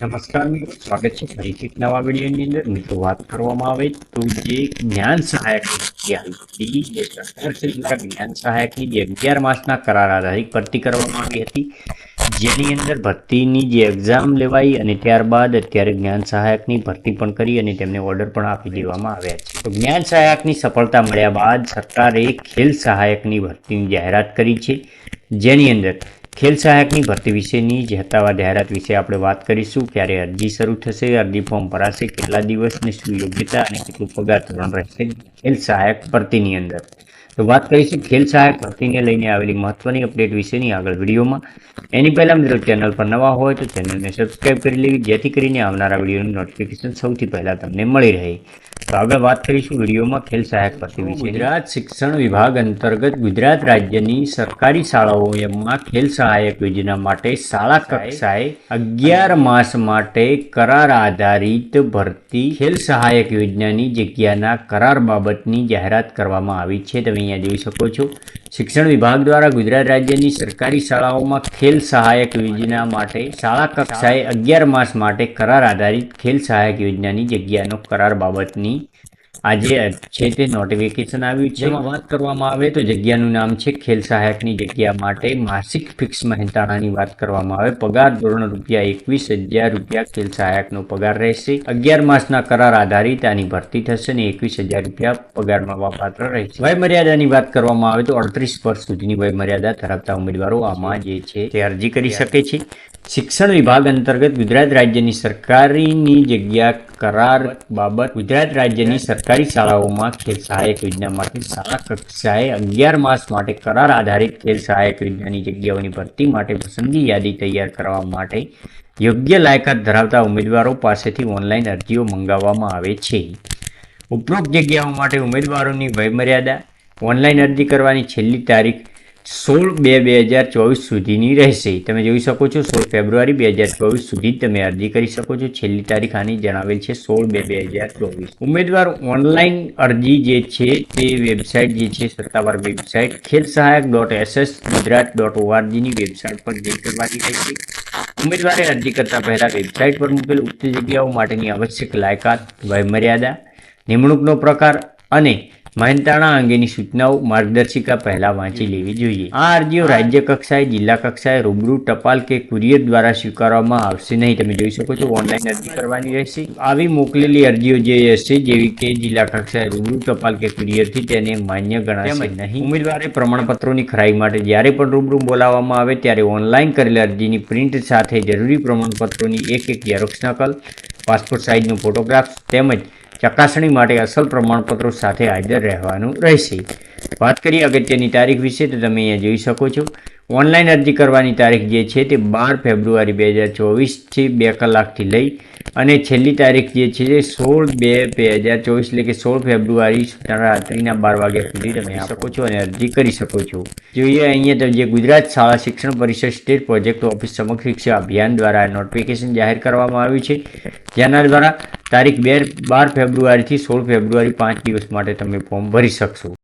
નમસ્કાર મિત્રો, સ્વાગત છે ફરીથી એક નવા વિડીયોની અંદર. મિત્રો વાત કરવામાં આવે તો જે જ્ઞાન સહાયક જ્ઞાન સહાયકની જે અગિયાર માસના કરાર આધારિત ભરતી કરવામાં આવી હતી, જેની અંદર ભરતીની જે એક્ઝામ લેવાઈ અને ત્યારબાદ અત્યારે જ્ઞાન સહાયકની ભરતી પણ કરી અને તેમને ઓર્ડર પણ આપી દેવામાં આવ્યા છે. તો જ્ઞાન સહાયકની સફળતા મળ્યા બાદ સરકારે ખેલ સહાયકની ભરતીની જાહેરાત કરી છે. જેની અંદર ખેલ સહાયકની ભરતી વિશેની જે જાહેરાત વિશે આપણે વાત કરીશું, ક્યારે અરજી શરૂ થશે, અરજી ફોર્મ ભરાશે, કેટલા દિવસની શું યોગ્યતા અને કેટલું પગાર ધોરણ રહેશે ખેલ સહાયક ભરતીની અંદર. તો વાત કરીશું ખેલ સહાયક ભરતીને લઈને આવેલી મહત્વની અપડેટ વિશેની આગળ વિડીયોમાં. એની પહેલાં મિત્રો ચેનલ પર નવા હોય તો ચેનલને સબસ્ક્રાઇબ કરી લેવી, જેથી કરીને આવનારા વિડીયોનું નોટિફિકેશન સૌથી પહેલાં તમને મળી રહે. તો આગળ વાત કરીશું વિડીયોમાં ખેલ સહાયક ભરતી વિશે ગુજરાત શિક્ષણ વિભાગ અંતર્ગત ગુજરાત રાજ્યની સરકારી શાળાઓમાં ખેલ સહાયક યોજના માટે શાળા કક્ષાએ અગિયાર માસ માટે કરાર આધારિત ભરતી ખેલ સહાયક યોજનાની જગ્યાના કરાર બાબતની જાહેરાત કરવામાં આવી છે. તમે અહીંયા જોઈ શકો છો. શિક્ષણ વિભાગ દ્વારા ગુજરાત રાજ્યની સરકારી શાળાઓમાં ખેલ સહાયક યોજના માટે શાળા કક્ષાએ અગિયાર માસ માટે કરાર આધારિત ખેલ સહાયક યોજનાની જગ્યાનો કરાર બાબતની આજે છે તે નોટિફિકેશન આવ્યું છે. એમાં વાત કરવામાં આવે તો જગ્યાનું નામ છે ખેલ સહાયકની જગ્યા માટે માસિક ફિક્સ મહેનતાણાની વાત કરવામાં આવે. પગાર ધોરણ રૂપિયા એકવીસ હજાર રૂપિયા ખેલ સહાયકનો પગાર રહેશે. અગિયાર માસના કરાર આધારિત આની ભરતી થશે ને એકવીસ હજાર રૂપિયા પગાર મળવાપાત્ર રહેશે. વય મર્યાદાની વાત કરવામાં આવે તો અડત્રીસ વર્ષ સુધીની વય મર્યાદા ધરાવતા ઉમેદવારો આમાં જે છે તે અરજી કરી શકે છે. શિક્ષણ વિભાગ અંતર્ગત ગુજરાત રાજ્યની સરકારીની જગ્યા કરાર બાબત ગુજરાત રાજ્યની સરકારી શાળાઓમાં ખેલ સહાયક યોજના માટે શાળા કક્ષાએ અગિયાર માસ માટે કરાર આધારિત ખેલ સહાયક યોજનાની જગ્યાઓની ભરતી માટે પસંદગી યાદી તૈયાર કરવા માટે યોગ્ય લાયકાત ધરાવતા ઉમેદવારો પાસેથી ઓનલાઈન અરજીઓ મંગાવવામાં આવે છે. ઉપરોક્ત જગ્યાઓ માટે ઉમેદવારોની વયમર્યાદા, ઓનલાઈન અરજી કરવાની છેલ્લી તારીખ સોળ બે બે હજાર ચોવીસ સુધીની રહેશે. તમે જોઈ શકો છો, સોળ ફેબ્રુઆરી બે હજાર ચોવીસ સુધી તમે અરજી કરી શકો છો. છેલ્લી તારીખ આની જણાવેલ છે, સોળ બે બે હજાર ચોવીસ. ઉમેદવાર ઓનલાઈન અરજી જે છે, તે વેબસાઇટ જે છે, સત્તાવાર website Khel Sahayak dot SS Gujarat dot ઓઆરજીની website પર જઈ કરવાની રહેશે. ઉમેદવારે અરજી કરતા પહેલા વેબસાઇટ પર મૂકેલ ઉક્ત જગ્યાઓ માટેની આવશ્યક લાયકાત, વયમર્યાદા, નિમણૂકનો પ્રકાર અને મહેનતાણા અંગેની સૂચનાઓ માર્ગદર્શિકા પહેલા વાંચી લેવી જોઈએ. આ અરજીઓ રાજ્ય કક્ષાએ જિલ્લા કક્ષાએ રૂબરૂ ટપાલ કે કુરિયર દ્વારા સ્વીકારવામાં આવશે નહીં. તમે જોઈ શકો છો ઓનલાઈન અરજી કરવાની રહેશે. આવી મોકલેલી અરજીઓ જે હશે જેવી કે જિલ્લા કક્ષાએ રૂબરૂ ટપાલ કે કુરિયરથી તેને માન્ય ગણાશે નહીં. ઉમેદવારે પ્રમાણપત્રોની ખરાઈ માટે જ્યારે પણ રૂબરૂ બોલાવવામાં આવે ત્યારે ઓનલાઈન કરેલી અરજીની પ્રિન્ટ સાથે જરૂરી પ્રમાણપત્રોની એક એક ઝેરોક્ષ નકલ પાસપોર્ટ સાઇઝનો ફોટોગ્રાફ તેમજ ચકાસણી માટે અસલ પ્રમાણપત્રો સાથે હાજર રહેવાનું રહેશે. વાત કરીએ અગત્યની તારીખ વિશે, તો તમે અહીંયા જોઈ શકો છો. ઓનલાઈન અરજી કરવાની તારીખ જે છે તે બાર ફેબ્રુઆરી બે હજાર ચોવીસથી બે કલાકથી લઈ અને છેલ્લી તારીખ જે છે, સોળ બે બે હજાર ચોવીસ, એટલે કે સોળ ફેબ્રુઆરી રાત્રિના બાર વાગ્યા સુધી તમે શકો છો અને અરજી કરી શકો છો. જોઈએ અહીંયા તો જે ગુજરાત શાળા શિક્ષણ પરિષદ સ્ટેટ પ્રોજેક્ટ ઓફિસ સમગ્ર શિક્ષા અભિયાન દ્વારા નોટિફિકેશન જાહેર કરવામાં આવ્યું છે. જેના દ્વારા તારીખ બે બાર ફેબ્રુઆરીથી સોળ ફેબ્રુઆરી પાંચ દિવસ માટે તમે ફોર્મ ભરી શકશો.